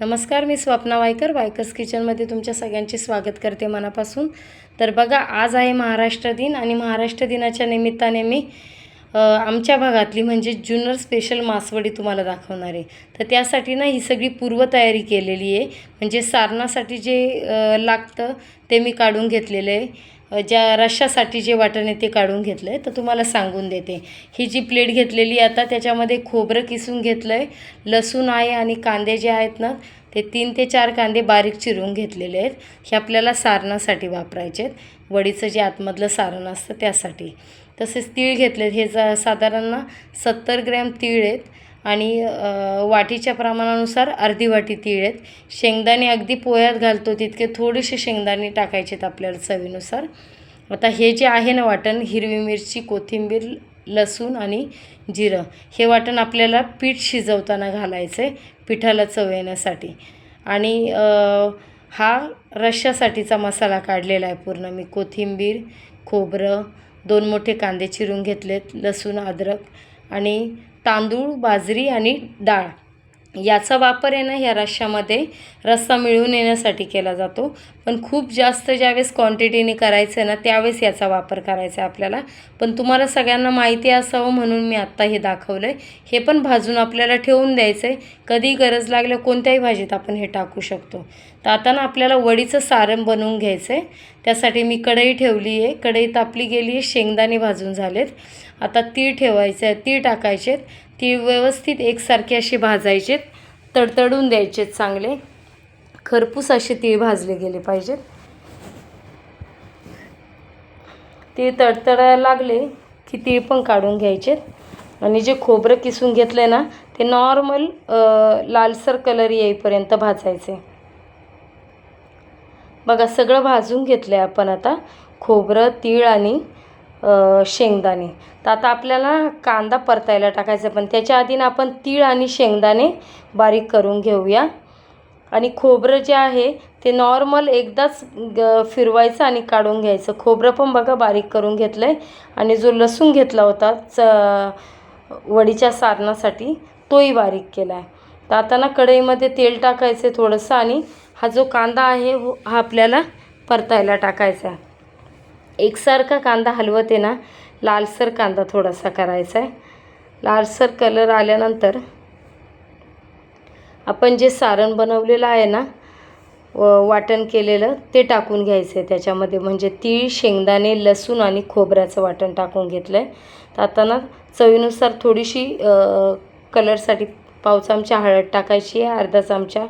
नमस्कार मी स्वप्ना वायकर. वायकर्स किचनमध्ये तुमच्या सगळ्यांचे स्वागत करते मनापासून. तर बघा आज आहे महाराष्ट्र दिन आणि महाराष्ट्र दिनाच्या निमित्ताने मी आमच्या भागातली म्हणजे जुनर स्पेशल मासवडी तुम्हाला दाखवणार आहे. तर त्यासाठी ना ही सगळी पूर्वतयारी केलेली आहे. म्हणजे सारणासाठी जे लागतं ते मी काढून घेतलेलं आहे. ज्या रश्शासाठी जे वाटण आहे ते काढून घेतलं आहे तर तुम्हाला सांगून देते. ही जी प्लेट घेतलेली आता त्याच्यामध्ये खोबरं किसून घेतलं आहे लसूण आहे आणि कांदे जे आहेत ना ते तीन ते चार कांदे बारीक चिरून घेतलेले आहेत. हे आपल्याला सारणासाठी वापरायचे आहेत. वडीचं जे आतमधलं सारण असतं त्यासाठी. तसेच तीळ घेतलेत. हे जा साधारण ना सत्तर ग्रॅम तीळ आहेत. आणि वाटीच्या प्रमाणानुसार अर्धी वाटी तीळ आहेत. शेंगदाणे अगदी पोह्यात घालतो तितके थोडेसे शेंगदाणे टाकायचे आहेत आपल्याला चवीनुसार. आता हे जे आहे ना वाटण हिरवी मिरची कोथिंबीर लसूण आणि जिरं हे वाटण आपल्याला पीठ शिजवताना घालायचं आहे पिठाला चव येण्यासाठी. आणि हा रश्यासाठीचा मसाला काढलेला आहे पूर्ण. मी कोथिंबीर खोबरं दोन मोठे कांदे चिरून घेतलेत लसूण अद्रक आणि तांदूळ बाजरी आणि डाळ. याचा वापर आहे ना ह्या रश्श्यामध्ये रस्सा मिळून येण्यासाठी केला जातो. पण खूप जास्त ज्यावेळेस क्वांटिटीने करायचं आहे ना त्यावेळेस याचा वापर करायचा आहे आपल्याला. पण तुम्हाला सगळ्यांना माहिती असावं म्हणून मी आत्ता हे दाखवलं आहे हे पण भाजून आपल्याला ठेवून द्यायचं आहे कधी गरज लागल्या कोणत्याही भाजीत आपण हे टाकू शकतो. तर आता ना आपल्याला वडीचं सारण बनवून घ्यायचं आहे त्यासाठी मी कढई ठेवली आहे कढई तापली गेली आहे शेंगदाणे भाजून झालेत. आता तीळ ठेवायचं आहे तीळ टाकायचेत ती तीळ व्यवस्थित एकसारखे असे भाजायचेत. तडतडून द्यायचेत चांगले. खरपूस असे तीळ भाजले गेले पाहिजेत. तीळ तडतडायला लागले की तीळ पण काढून घ्यायचेत. आणि जे खोबरं किसून घेतलं आहे ना ते नॉर्मल लालसर कलर येईपर्यंत भाजायचे. बघा सगळं भाजून घेतलं आहे आपण आता. खोबरं तीळ आणि शेंगदाणे. तर आता आपल्याला कांदा परतायला टाकायचा पण त्याच्या आधी ना आपण तीळ आणि शेंगदाणे बारीक करून घेऊया. आणि खोबरं जे आहे ते नॉर्मल एकदाच ग फिरवायचं आणि काढून घ्यायचं. खोबरं पण बघा बारीक करून घेतलं आहे आणि जो लसूण घेतला होता च वडीच्या सारणासाठी तोही बारीक केला आहे तर आता ना कढईमध्ये तेल टाकायचं आहे थोडंसं आणि हा जो कांदा आहे हो- हा आपल्याला परतायला टाकायचा आहे. एकसारखा कांदा हलवत आहे ना लालसर कांदा थोडासा करायचा आहे. लालसर कलर आल्यानंतर आपण जे सारण बनवलेलं आहे ना व- वाटण केलेलं ते टाकून घ्यायचं आहे त्याच्यामध्ये. म्हणजे तीळ शेंगदाणे लसूण आणि खोबऱ्याचं वाटण टाकून घेतलं आहे तर आता ना चवीनुसार थोडीशी कलरसाठी पाव चमचा हळद टाकायची आहे अर्धा चमचा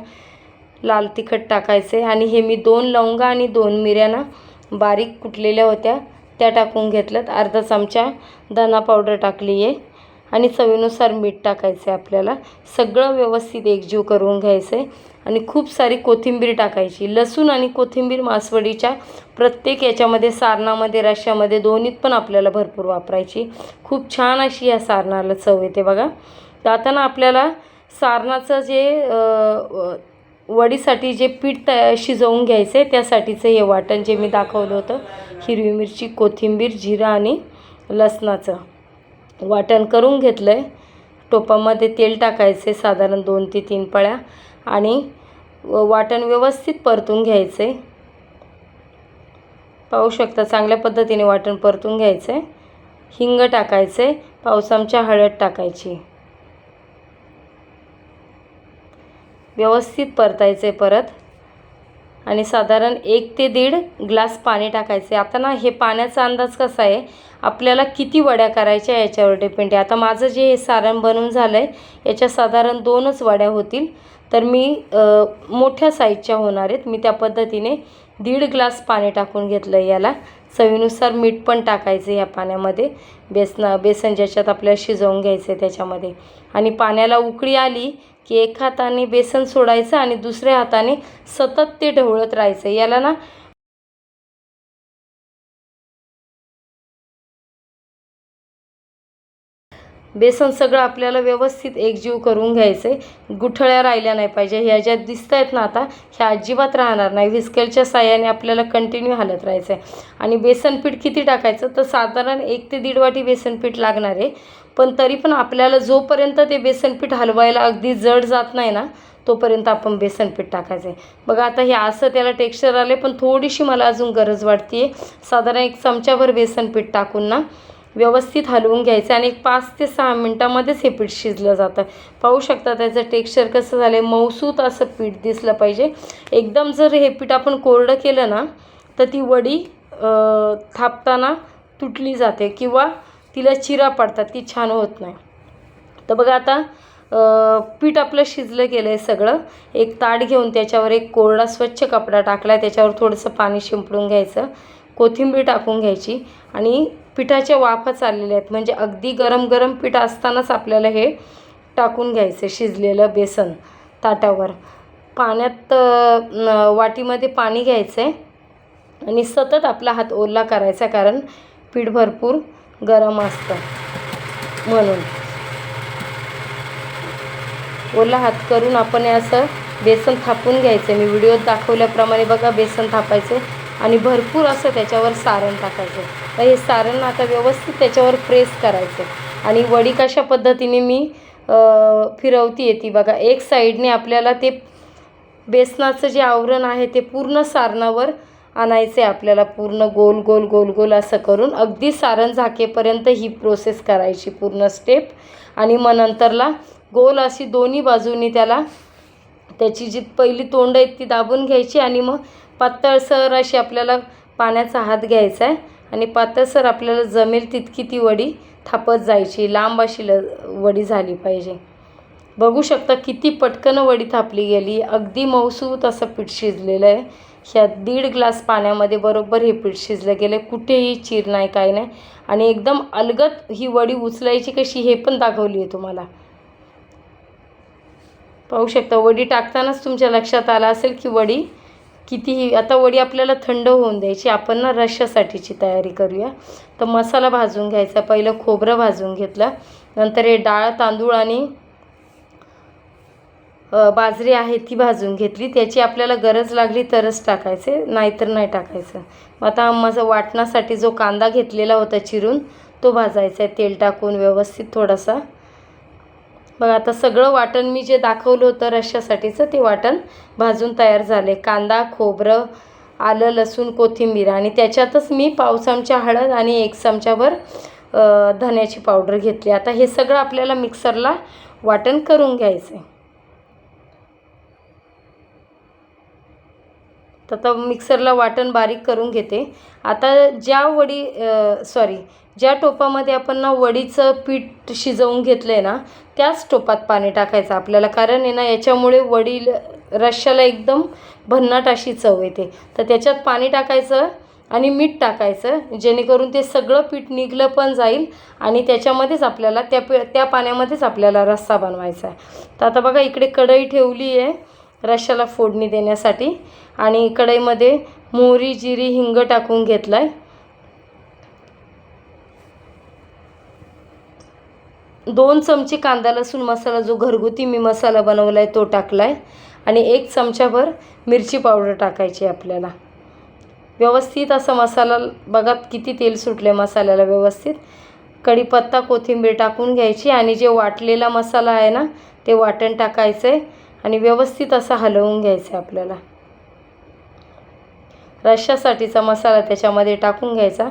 लाल तिखट टाकायचे आणि हे मी दोन लवंगा आणि दोन मिऱ्या ना बारीक कुटलेल्या होत्या. त्या टाकून घेतल्यात. अर्धा चमचा धना पावडर टाकली आहे आणि चवीनुसार मीठ टाकायचं आहे आपल्याला. सगळं व्यवस्थित एकजीव करून घ्यायचं आहे आणि खूप सारी कोथिंबीर टाकायची. लसूण आणि कोथिंबीर मासवडीच्या प्रत्येक याच्यामध्ये सारणामध्ये रश्श्यामध्ये दोन्हीत पण आपल्याला भरपूर वापरायची. खूप छान अशी या सारणाला चव येते बघा. तर आता ना आपल्याला सारणाचं जे वडीसाठी जे पीठ तया शिजवून घ्यायचं आहे त्यासाठीचं हे वाटण जे मी दाखवलं होतं हिरवी मिरची कोथिंबीर जिरा आणि लसणाचं. वाटण करून घेतलं आहे टोपामध्ये तेल टाकायचे साधारण दोन ते तीन पळ्या. आणि व- वाटण व्यवस्थित परतून घ्यायचं आहे पाहू शकता चांगल्या पद्धतीने वाटण परतून घ्यायचं आहे हिंग टाकायचं आहे पावसामच्या हळद टाकायची. व्यवस्थित परतायचं आहे परत. आणि साधारण एक ते दीड ग्लास पाणी टाकायचे. आता ना हे पाण्याचा अंदाज कसा आहे? आपल्याला किती वड्या करायच्या याच्यावर डिपेंड आहे. आता माझं जे हे सारण बनवून झालं आहे याच्या साधारण दोनच वड्या होतील. तर मी मोठ्या साईजच्या होणार आहेत. मी त्या पद्धतीने दीड ग्लास पाणी टाकून घेतलं आहे याला. चवीनुसार मीठ पण टाकायचं ह्या पाण्यामध्ये. बेसना बेसन ज्याच्यात आपल्याला शिजवून घ्यायचं आहे त्याच्यामध्ये. आणि पाण्याला उकळी आली की एक हाताने बेसन सोडायचं आणि दुसऱ्या हाताने सतत ते ढवळत राहायचं. याला ना बेसन सगळं आपल्याला व्यवस्थित एकजीव करून घ्यायचं आहे गुठळ्या राहिल्या नाही पाहिजे. ह्या ज्या दिसत आहेत ना आता ह्या अजिबात राहणार नाही. व्हिस्केलच्या साह्याने आपल्याला कंटिन्यू हालत राहायचं आहे आणि बेसन पीठ किती टाकायचं? तर साधारण एक ते दीड वाटी बेसन पीठ लागणार आहे. पण तरी पण आपल्याला जोपर्यंत ते बेसन पीठ हलवायला अगदी जड जात नाही ना तोपर्यंत आपण बेसन पीठ टाकायचं आहे बघा आता हे असं त्याला टेक्स्चर आले पण थोडीशी मला अजून गरज वाटते आहे साधारण एक चमच्याभर बेसन पीठ टाकून ना व्यवस्थित हलवून घ्यायचं आणि एक पाच ते सहा मिनटामध्येच हे पीठ शिजलं जातं. पाहू शकता त्याचं टेक्स्चर कसं झालं आहे मऊसूत असं पीठ दिसलं पाहिजे. एकदम जर हे पीठ आपण कोरडं केलं ना तर ती वडी थापताना तुटली जाते किंवा तिला चिरा पडतात ती छान होत नाही. तर बघा आता पीठ आपलं शिजलं गेलं आहे सगळं. एक ताट घेऊन त्याच्यावर एक कोरडा स्वच्छ कपडा टाकला आहे त्याच्यावर थोडंसं पाणी शिंपडून घ्यायचं. कोथिंबीर टाकून घ्यायची आणि पिठाच्या वाफा चाललेल्या आहेत. म्हणजे अगदी गरम गरम पीठ असतानाच आपल्याला हे टाकून घ्यायचं शिजलेलं बेसन ताटावर. पाण्यात वाटीमध्ये पाणी घ्यायचं आहे आणि सतत आपला हात ओला करायचा कारण पीठ भरपूर गरम असतं म्हणून. ओला हात करून आपण हे असं बेसन थापून घ्यायचं. मी व्हिडिओत दाखवल्याप्रमाणे बघा बेसन थापायचं. आणि भरपूर असं त्याच्यावर सारण टाकायचं. तर हे सारण आता व्यवस्थित त्याच्यावर प्रेस करायचं. आणि वडी कशा पद्धतीने मी फिरवती ती बघा. एक साईडने आपल्याला ते बेसनाचं जे आवरण आहे ते पूर्ण सारणावर आणायचे आपल्याला. पूर्ण गोल गोल गोल गोल असं करून अगदी सारण झाकेपर्यंत ही प्रोसेस करायची पूर्ण स्टेप आणि मग नंतरला गोल अशी दोन्ही बाजूनी त्याला त्याची जी पहिली तोंड आहेत ती दाबून घ्यायची आणि मग पातळसर अशी आपल्याला पाण्याचा हात घ्यायचा आहे. आणि पातळसर आपल्याला जमेल तितकी ती वडी थापत जायची. लांब अशी ल वडी झाली पाहिजे. बघू शकता किती पटकन वडी थापली गेली. अगदी मऊसूत असं पीठ शिजलेलं आहे. ह्या दीड ग्लास पाण्यामध्ये बरोबर हे पीठ शिजलं गेलं कुठेही चीर नाही काय नाही. आणि एकदम अलगत ही वडी उचलायची कशी हे पण दाखवली आहे तुम्हाला. पाहू शकता वडी टाकतानाच तुमच्या लक्षात आलं असेल की वडी कितीही आता वडी आपल्याला थंड होऊन द्यायची. आपण ना रश्श्यासाठीची तयारी करूया. तर मसाला भाजून घ्यायचा. पहिलं खोबरं भाजून घेतलं. नंतर हे डाळ तांदूळ आणि बाजरी आहे ती भाजून घेतली. त्याची आपल्याला गरज लागली तरच टाकायचे. नाहीतर नाही टाकायचं. मग आता माझा वाटण्यासाठी जो कांदा घेतलेला होता चिरून तो भाजायचा आहे. तेल टाकून व्यवस्थित थोडासा. बघा आता सगळं वाटण मी जे दाखवलं होतं रश्श्यासाठीचं ते वाटण भाजून तयार झाले. कांदा खोबरं आलं लसूण कोथिंबीर आणि त्याच्यातच मी पाव चमचा हळद आणि एक चमच्यावर धन्याची पावडर घेतली. आता हे सगळं आपल्याला मिक्सरला वाटण करून घ्यायचं आहे तर आता मिक्सरला वाटण बारीक करून घेते. आता ज्या वडी सॉरी ज्या टोपामध्ये आपण ना वडीचं पीठ शिजवून घेतलं आहे ना त्याच टोपात पाणी टाकायचं आपल्याला. कारण आहे ना याच्यामुळे वडी रश्श्याला एकदम भन्नाट अशी चव येते. तर त्याच्यात पाणी टाकायचं आणि मीठ टाकायचं जेणेकरून ते सगळं पीठ निघलं पण जाईल आणि त्याच्यामध्येच आपल्याला त्या पी त्या पाण्यामध्येच आपल्याला रस्सा बनवायचा आहे. तर आता बघा इकडे कढई ठेवली आहे रश्याला फोडणी देण्यासाठी. आणि कढईमध्ये मोहरी जिरी हिंग टाकून घेतला आहे दोन चमचे कांदा लसूण मसाला जो घरगुती मी मसाला बनवला आहे तो टाकला आहे आणि एक चमच्याभर मिरची पावडर टाकायची आपल्याला. व्यवस्थित असा मसाला बघा किती तेल सुटले मसाल्याला व्यवस्थित. कढीपत्ता कोथिंबीर टाकून घ्यायची. आणि जे वाटलेला मसाला आहे ना ते वाटण टाकायचं आहे आणि व्यवस्थित असं हलवून घ्यायचं आहे आपल्याला. रश्श्यासाठीचा मसाला त्याच्यामध्ये टाकून घ्यायचा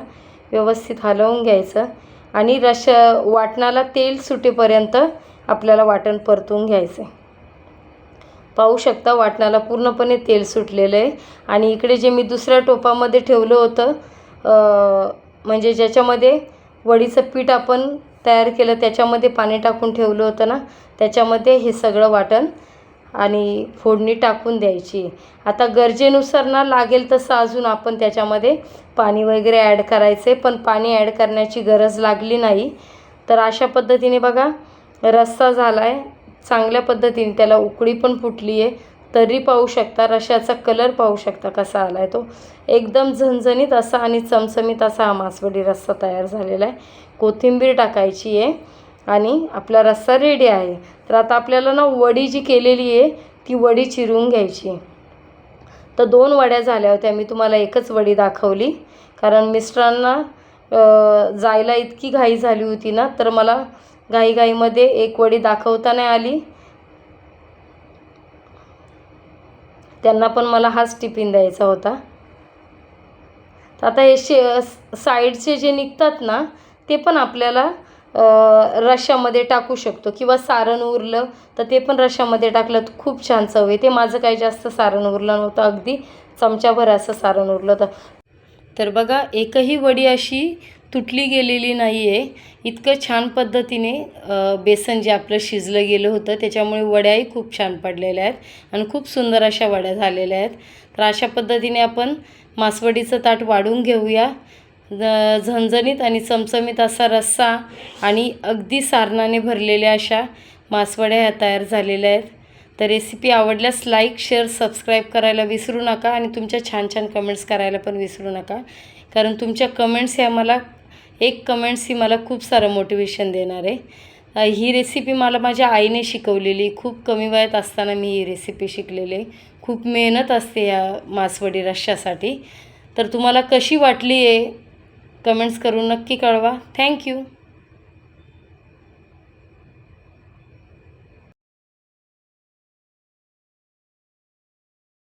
व्यवस्थित हलवून घ्यायचं आणि रश वाटणाला तेल सुटेपर्यंत आपल्याला वाटण परतून घ्यायचं आहे. पाहू शकता वाटणाला पूर्णपणे तेल सुटलेलं आहे आणि इकडे जे मी दुसऱ्या टोपामध्ये ठेवलं होतं म्हणजे ज्याच्यामध्ये वडीचं पीठ आपण तयार केलं त्याच्यामध्ये पाणी टाकून ठेवलं होतं ना त्याच्यामध्ये हे सगळं वाटण आणि फोडणी टाकून द्यायची. आता गरजेनुसार ना लागेल तसं अजून आपण त्याच्यामध्ये पाणी वगैरे ॲड करायचे पण पाणी ॲड करण्याची गरज लागली नाही. तर अशा पद्धतीने बघा रस्सा झाला आहे चांगल्या पद्धतीने त्याला उकळी पण फुटली आहे तरी पाहू शकता रशाचा कलर पाहू शकता कसा आला आहे तो. एकदम झणझणीत असा आणि चमचमीत असा हा मासवडी रस्सा तयार झालेला आहे. कोथिंबीर टाकायची आहे आणि आपला रस्सा रेडी आहे. तर आता आपल्याला ना वडी जी केलेली आहे ती वडी चिरून घ्यायची. तर दोन वड्या झाल्या होत्या. मी तुम्हाला एकच वडी दाखवली. कारण मिस्टरांना जायला इतकी घाई झाली होती ना तर मला घाईघाईमध्ये एक वडी दाखवता नाही आली. त्यांना पण मला हाच टिफिन द्यायचा होता. तर आता हे शे साईडचे जे निघतात ना ते पण आपल्याला अ, टाकू शकतो किंवा सारण उरलं तर ते पण रश्यामध्ये टाकलं तर खूप छान चव येते. माझं काही जास्त सारण उरलं नव्हतं अगदी. चमच्याभर असं सारण उरलं होतं तर बघा एकही वडी अशी तुटली गेलेली नाही आहे इतकं छान पद्धतीने बेसन जे आपलं शिजलं गेलं होतं त्याच्यामुळे वड्याही खूप छान पडलेल्या आहेत आणि खूप सुंदर अशा वड्या झालेल्या आहेत. तर अशा पद्धतीने आपण मासवडीचं ताट वाढून घेऊया. झणझणीत आणि चमचमीत असा रस्सा आणि अगदी सारणाने भरलेल्या अशा मासवड्या ह्या तयार झालेल्या आहेत. तर रेसिपी आवडल्यास लाईक शेअर सबस्क्राईब करायला विसरू नका आणि तुमच्या छान छान कमेंट्स करायला पण विसरू नका. कारण तुमच्या कमेंट्स ह्या मला एक कमेंट्स ही मला खूप सारं मोटिवेशन देणार आहे. ही रेसिपी मला माझ्या आईने शिकवलेली खूप कमी वयात असताना मी ही रेसिपी शिकलेली आहे. खूप मेहनत असते या मासवडी रश्श्यासाठी तर तुम्हाला कशी वाटली आहे कमेंट्स करून नक्की कळवा. थँक्यू